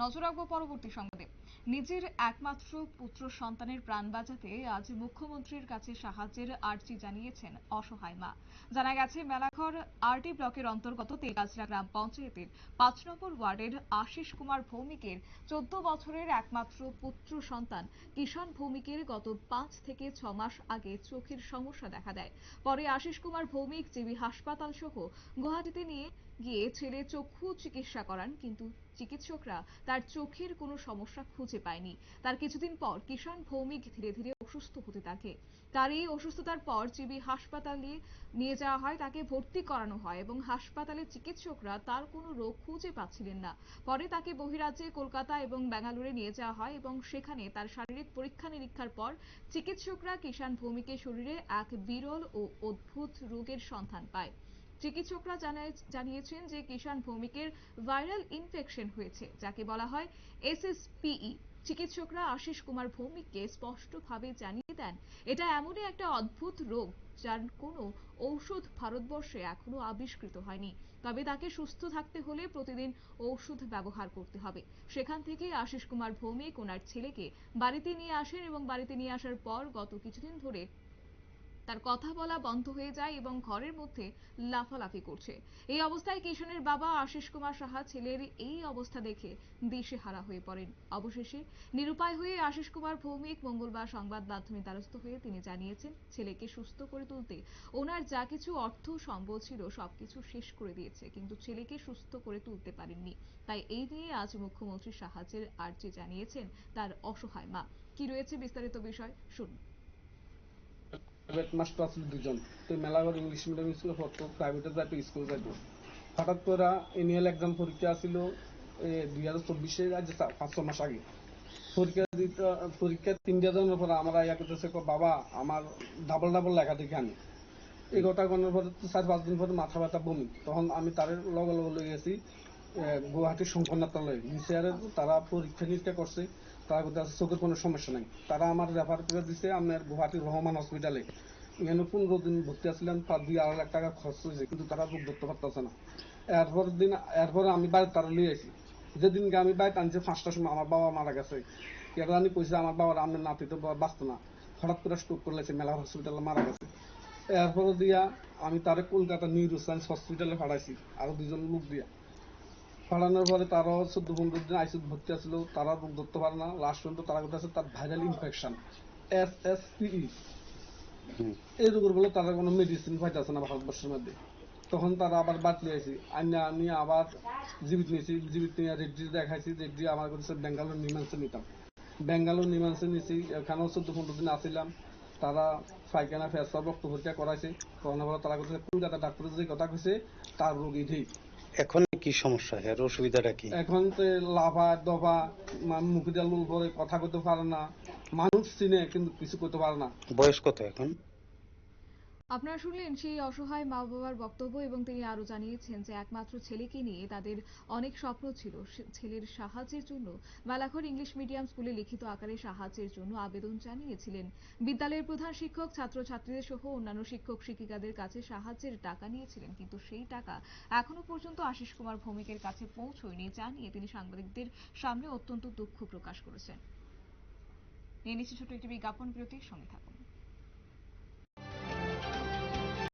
নজর রাখব পরবর্তী সংবাদে। নিজের একমাত্র পুত্র সন্তানের প্রাণ বাঁচাতে আজ মুখ্যমন্ত্রীর কাছে সাহায্যের আর্জি জানিয়েছেন অসহায় মা। জানা গেছে, মেলাঘর আরটি ব্লকের অন্তর্গত তেগাজরা গ্রাম পঞ্চায়েতের পাঁচ নম্বর ওয়ার্ডের আশিস কুমার ভৌমিকের চোদ্দ বছরের একমাত্র পুত্র সন্তান কিষাণ ভৌমিকের গত পাঁচ থেকে ছ মাস আগে চোখের সমস্যা দেখা দেয়। পরে আশিস কুমার ভৌমিক জিবি হাসপাতাল সহ গুয়াহাটিতে নিয়ে গিয়ে ছেলে চক্ষু চিকিৎসা করান, কিন্তু চিকিৎসকরা তার চোখের কোনো সমস্যা খুঁজে পায়নি। তার কিছুদিন পর কিষাণ ভৌমিক ধীরে ধীরে অসুস্থ হতে থাকে। তার এই অসুস্থতার পর জিবি হাসপাতালে নিয়ে যাওয়া হয়, তাকে ভর্তি করানো হয় এবং হাসপাতালে চিকিৎসকরা তার কোনো রোগ খুঁজে পাচ্ছিলেন না। পরে তাকে বহিরাজ্যে কলকাতা এবং ব্যাঙ্গালোরে নিয়ে যাওয়া হয় এবং সেখানে তার শারীরিক পরীক্ষা নিরীক্ষার পর চিকিৎসকরা কিষাণ ভৌমিকের শরীরে এক বিরল ও অদ্ভুত রোগের সন্ধান পায়। চিকিৎসকরা জানায়- জানিয়েছেন যে কিষাণ ভৌমিকের ভাইরাল ইনফেকশন হয়েছে, যাকে বলা হয় এসএসপিই। চিকিৎসকরা আশিস কুমার ভৌমিককে স্পষ্টভাবে জানিয়ে দেন, এটা এমনই একটা অদ্ভুত রোগ যার কোনো ঔষধ ভারতবর্ষে এখনও আবিষ্কৃত হয়নি। তবে তাকে সুস্থ থাকতে হলে প্রতিদিন ঔষধ ব্যবহার করতে হবে। সেখান থেকে আশিস কুমার ভৌমিক ওনার ছেলেকে বাড়িতে নিয়ে আসেন এবং বাড়িতে নিয়ে আসার পর গত কিছুদিন ধরে তার কথা বলা বন্ধ হয়ে যায় এবং ঘরের মধ্যে লাফালাফি করছে। এই অবস্থায় কিষণের বাবা আশিস কুমার সাহা ছেলের এই অবস্থা দেখে দিশেহারা হয়ে পড়েন। অবশেষে নিরুপায় হয়ে আশিস কুমার ভৌমিক মঙ্গলবার সংবাদ মাধ্যমে দ্বারস্থ হয়ে তিনি জানিয়েছেন, ছেলেকে সুস্থ করে তুলতে ওনার যা কিছু অর্থ সম্বল ছিল সবকিছু শেষ করে দিয়েছে, কিন্তু ছেলেকে সুস্থ করে তুলতে পারেননি। তাই এই নিয়ে আজ মুখ্যমন্ত্রী সাহায্যের আর্জি জানিয়েছেন তার অসহায় মা। কি রয়েছে বিস্তারিত বিষয়? শুনুন। প্রাইভেট মাস্টার দুজন। তো মেলাঘর ইংলিশ মিডিয়াম স্কুলে পড়তো প্রাইভেটে যাইতো স্কুল যাইতো। হঠাৎ করে এনুয়াল এক্সাম পরীক্ষা আছিল দুই হাজার চব্বিশে আজ পাঁচ ছ মাস আগে। পরীক্ষা দিতে পরীক্ষা তিনটা জনের পরে আমরা ইয়া করতেছে বাবা আমার ডাবল ডাবল লেখা দেখে আনি। এই কথা কোনের পরে চার পাঁচ দিন পরে মাথা ব্যথা বমি। তখন আমি তার লগে লগে লই গেছি এ, গুয়াহাটির শঙ্করনাথালয় নিচে তারা পরীক্ষা নিরীক্ষা করছে। তারা চোখের কোনো সমস্যা নাই। তারা আমার রেফার করে দিছে, আপনার গুয়াহাটির রহমান হসপিটালে এখানে পনেরো দিন ভর্তি আসছিলাম তার দুই আড়াই লাখ টাকা খরচ হয়েছে, কিন্তু তারা রোগ ধরতে পারতেছে না। এরপর দিন, এরপরে আমি বাইরে তারা লিয়ে আসি। যেদিনকে আমি বাইরে আনছি, পাঁচটার সময় আমার বাবা মারা গেছে। এবার আমি কইছি, আমার বাবার আমার নাতি তো বাঁচতো না। হঠাৎ করে স্ট্রোক করলেছে মেলা হসপিটালে মারা গেছে। এরপরে দিয়া আমি তারে কলকাতা নিউরো সায়েন্স হসপিটালে পাঠাইছি, আরও দুজন লোক দিয়া। পাঠানোর পরে তারাও চোদ্দ পনেরো দিন আইসিউ ভর্তি আসলো তারা রোগ ধরতে পারে না। লাস্ট পর্যন্ত তারা কথা আছে তার viral infection S S P E এই রোগের বলে তারা কোনো মেডিসিন পাইতেছে না ভারতবর্ষের মধ্যে। তখন তারা আবার বাতলি আইছি আইনা আমি আবার জীবিত নিয়েছি জীবিত নিয়ে রেড্ডি দেখাইছি রেড্ডি আমার কাছে বেঙ্গালোর নিমান্সে নিতাম বেঙ্গালোর নিমান্সে নিয়েছি এখানেও চোদ্দ পনেরো দিন আসিলাম তারা পায়খানা ফেসা রক্ত পরীক্ষা করাইছে। করানোর পরে তারা কাছে কলকাতা ডাক্তার যে কথা কইছে তার রোগ এটাই এখন কি সমস্যা? এর অসুবিধাটা কি? এখন তো লাভা দবা মুখ দিয়ে লুল পরে কথা কইতে পারে না। মানুষ চিনে কিন্তু কিছু করতে পারে না। বয়স কত এখন? আপনারা শুনলেন সেই অসহায় মা বাবার বক্তব্য এবং তিনি আরও জানিয়েছেন যে একমাত্র ছেলেকে নিয়ে তাদের অনেক স্বপ্ন ছিল। ছেলের সাহায্যের জন্য বালাঘর ইংলিশ মিডিয়াম স্কুলে লিখিত আকারে সাহায্যের জন্য আবেদন জানিয়েছিলেন। বিদ্যালয়ের প্রধান শিক্ষক, ছাত্রছাত্রীদের সহ অন্যান্য শিক্ষক, শিক্ষিকাদের কাছে সাহায্যের টাকা নিয়েছিলেন, কিন্তু সেই টাকা এখনও পর্যন্ত আশিস কুমার ভৌমিকের কাছে পৌঁছয়নি জানিয়ে তিনি সাংবাদিকদের সামনে অত্যন্ত দুঃখ প্রকাশ করেছেন। ছোট একটি বিজ্ঞাপন বিরতির সঙ্গে থাকুন।